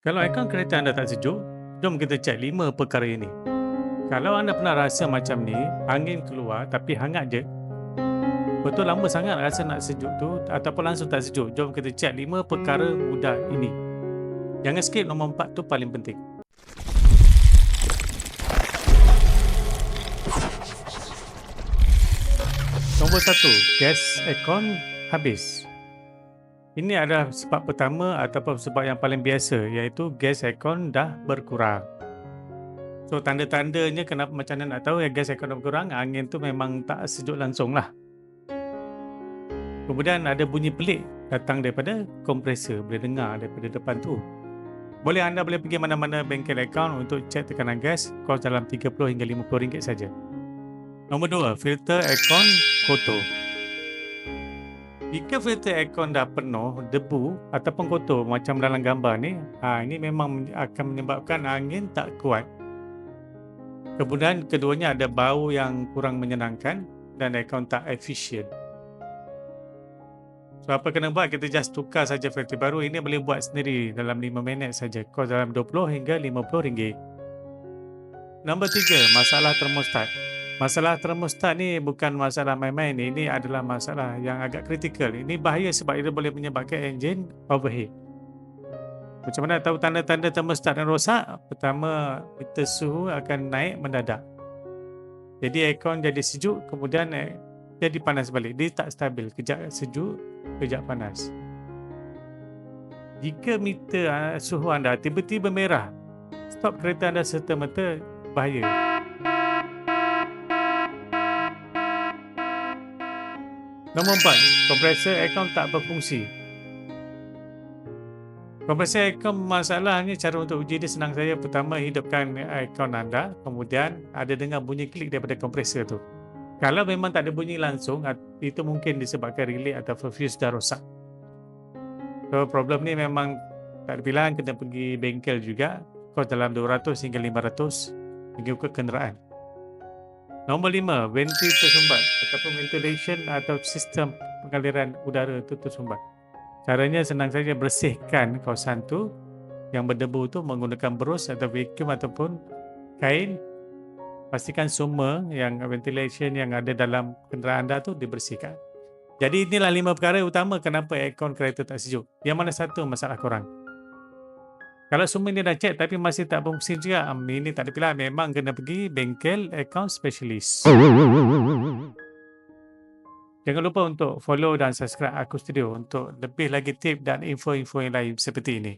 Kalau aircon kereta anda tak sejuk, jom kita cek lima perkara ini. Kalau anda pernah rasa macam ni, angin keluar tapi hangat je. Betul lama sangat rasa nak sejuk tu ataupun langsung tak sejuk. Jom kita cek lima perkara mudah ini. Jangan skip nombor empat tu paling penting. Nombor satu, gas aircon habis. Ini adalah sebab pertama ataupun sebab yang paling biasa iaitu gas aircon dah berkurang. So tanda-tandanya kenapa macam mana nak tahu ya gas aircon dah berkurang, angin tu memang tak sejuk langsung lah. Kemudian ada bunyi pelik datang daripada kompresor, boleh dengar daripada depan tu. Boleh anda boleh pergi mana-mana bengkel aircon untuk cek tekanan gas, kos dalam 30 hingga 50 ringgit saja. Nombor dua, filter aircon kotor. Jika filter aircon dah penuh debu ataupun kotor macam dalam gambar ni, ha, ini memang akan menyebabkan angin tak kuat. Kemudian keduanya ada bau yang kurang menyenangkan dan aircon tak efisien. So apa kena buat? Kita just tukar saja filter baru. Ini boleh buat sendiri dalam 5 minit saja. Kos dalam 20 hingga 50 ringgit. Nombor 3, masalah termostat. Masalah termostat ni bukan masalah main-main. Ini adalah masalah yang agak kritikal. Ini bahaya sebab ia boleh menyebabkan enjin overheat. Macam mana tahu tanda-tanda termostat yang rosak? Pertama, meter suhu akan naik mendadak. Jadi aircon jadi sejuk, kemudian eh, jadi panas balik. Dia tak stabil. Kejap sejuk, kejap panas. Jika meter ah, suhu anda tiba-tiba merah, stop kereta anda serta-merta bahaya. Nombor empat, kompresor aircon tak berfungsi. Kompresor aircon masalahnya cara untuk uji dia senang saja. Pertama, hidupkan aircon anda. Kemudian, ada dengar bunyi klik daripada kompresor tu. Kalau memang tak ada bunyi langsung, itu mungkin disebabkan relay atau fuse dah rosak. So, problem ni memang tak ada pilihan. Kena pergi bengkel juga. Kos dalam 200 hingga 500 mengikut kenderaan. Nombor lima, ventil tersumbat ataupun ventilation atau sistem pengaliran udara itu tersumbat. Caranya senang saja bersihkan kawasan tu yang berdebu tu menggunakan berus atau vacuum ataupun kain. Pastikan semua yang ventilation yang ada dalam kenderaan anda tu dibersihkan. Jadi inilah lima perkara utama kenapa aircon kereta tak sejuk. Yang mana satu masalah korang? Kalau semua ini dah cek tapi masih tak berfungsi juga, um, ini tak ada pilihan. Memang kena pergi bengkel account specialist. Jangan lupa untuk follow dan subscribe Aku Studio untuk lebih lagi tip dan info-info yang lain seperti ini.